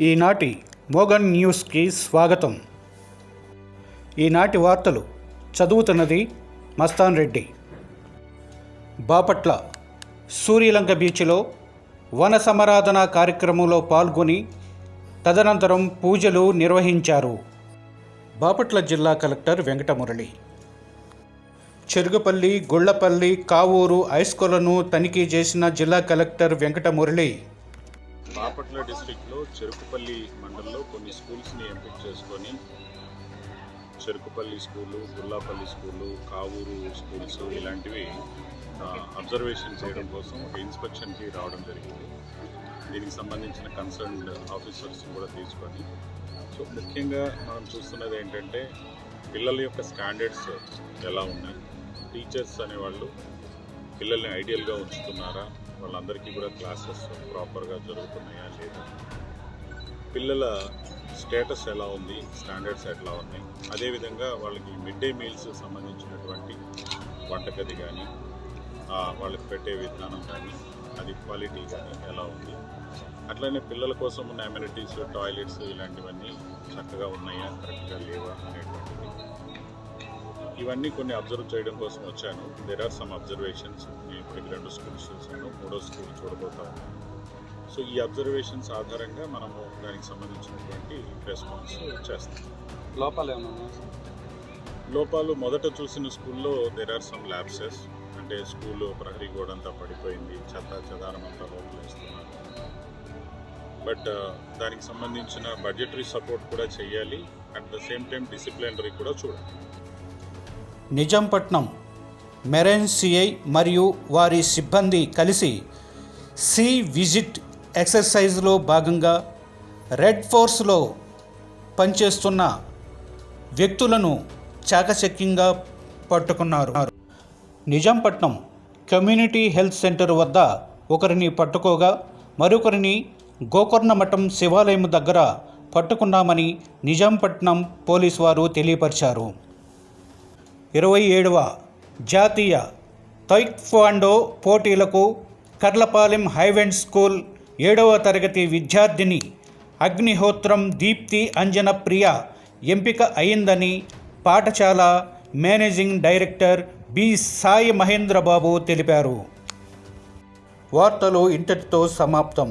ఈనాటి మోగన్ న్యూస్కి స్వాగతం. ఈనాటి వార్తలు చదువుతున్నది మస్తాన్ రెడ్డి. బాపట్ల సూర్యలంక బీచ్లో వన సమరాధన కార్యక్రమంలో పాల్గొని తదనంతరం పూజలు నిర్వహించారు బాపట్ల జిల్లా కలెక్టర్ వెంకటమురళి. చెరుగుపల్లి గొళ్ళపల్లి కావూరు హైస్కూళ్ళను తనిఖీ చేసిన జిల్లా కలెక్టర్ వెంకటమురళి బాపట్ల డిస్టిక్లో చెరుకుపల్లి మండలంలో కొన్ని స్కూల్స్ని ఎంపిక చేసుకొని Cherukupalli school Gullapalli school Kavuru schools ఇలాంటివి అబ్జర్వేషన్ చేయడం కోసం ఒక ఇన్స్పెక్షన్కి రావడం జరిగింది. దీనికి సంబంధించిన కన్సర్న్డ్ ఆఫీసర్స్ కూడా తీసుకొని సో ముఖ్యంగా మనం చూస్తున్నది ఏంటంటే పిల్లల యొక్క స్టాండర్డ్స్ ఎలా ఉన్నాయి? టీచర్స్ అనేవాళ్ళు పిల్లల్ని ఐడియల్గా ఉంచుతున్నారా? వాళ్ళందరికీ కూడా క్లాసెస్ ప్రాపర్గా జరుగుతున్నాయా లేదా? పిల్లల స్టేటస్ ఎలా ఉంది? స్టాండర్డ్స్ ఎట్లా ఉన్నాయి? అదేవిధంగా వాళ్ళకి మిడ్ డే మీల్స్ సంబంధించినటువంటి వంటగది కానీ వాళ్ళకి పెట్టే విధానం కానీ అది క్వాలిటీ కానీ ఎలా ఉంది? అట్లనే పిల్లల కోసం ఉన్న అమ్యూనిటీస్ టాయిలెట్స్ ఇలాంటివన్నీ చక్కగా ఉన్నాయా? కరెక్ట్గా లేవా? అనేటువంటిది ఇవన్నీ కొన్ని అబ్జర్వ్ చేయడం కోసం వచ్చాను. దెర్ ఆర్ సమ్ అబ్జర్వేషన్స్ నేను ఇప్పటికి రెండు స్కూల్స్ చూశాను. మూడో స్కూల్ చూడబోతా ఉన్నాను. సో ఈ అబ్జర్వేషన్స్ ఆధారంగా మనము దానికి సంబంధించినటువంటి రెస్పాన్స్ చేస్తాం. లోపాలు ఏమైనా ఉన్నాయా సార్? లోపాలు మొదట చూసిన స్కూల్లో దెర్ ఆర్ సమ్ ల్యాబ్సెస్ అంటే స్కూల్ ప్రహరీ గోడ అంతా పడిపోయింది. చెత్త చెదారం అంతా లోపల వేస్తున్నారు. బట్ దానికి సంబంధించిన బడ్జెటరీ సపోర్ట్ కూడా చేయాలి. At the same time disciplinary కూడా చూడాలి. నిజాంపట్నం మెరైన్ సిఐ మరియు వారి సిబ్బంది కలిసి సీ విజిట్ ఎక్సర్సైజ్లో భాగంగా రెడ్ ఫోర్స్లో పనిచేస్తున్న వ్యక్తులను చాకచక్యంగా పట్టుకున్నారు. నిజాంపట్నం కమ్యూనిటీ హెల్త్ సెంటర్ వద్ద ఒకరిని పట్టుకోగా మరొకరిని గోకర్ణమఠం శివాలయం దగ్గర పట్టుకున్నామని నిజాంపట్నం పోలీసు వారు తెలియపరిచారు. ఇరవై ఏడవ జాతీయ తైక్వాండో పోటీలకు కర్లపాలెం హైవెండ్ స్కూల్ ఏడవ తరగతి విద్యార్థిని అగ్నిహోత్రం దీప్తి అంజన ప్రియ ఎంపిక అయిందని పాఠశాల managing director B Sai Mahendrababu తెలిపారు. వార్తలు ఇంతటితో సమాప్తం.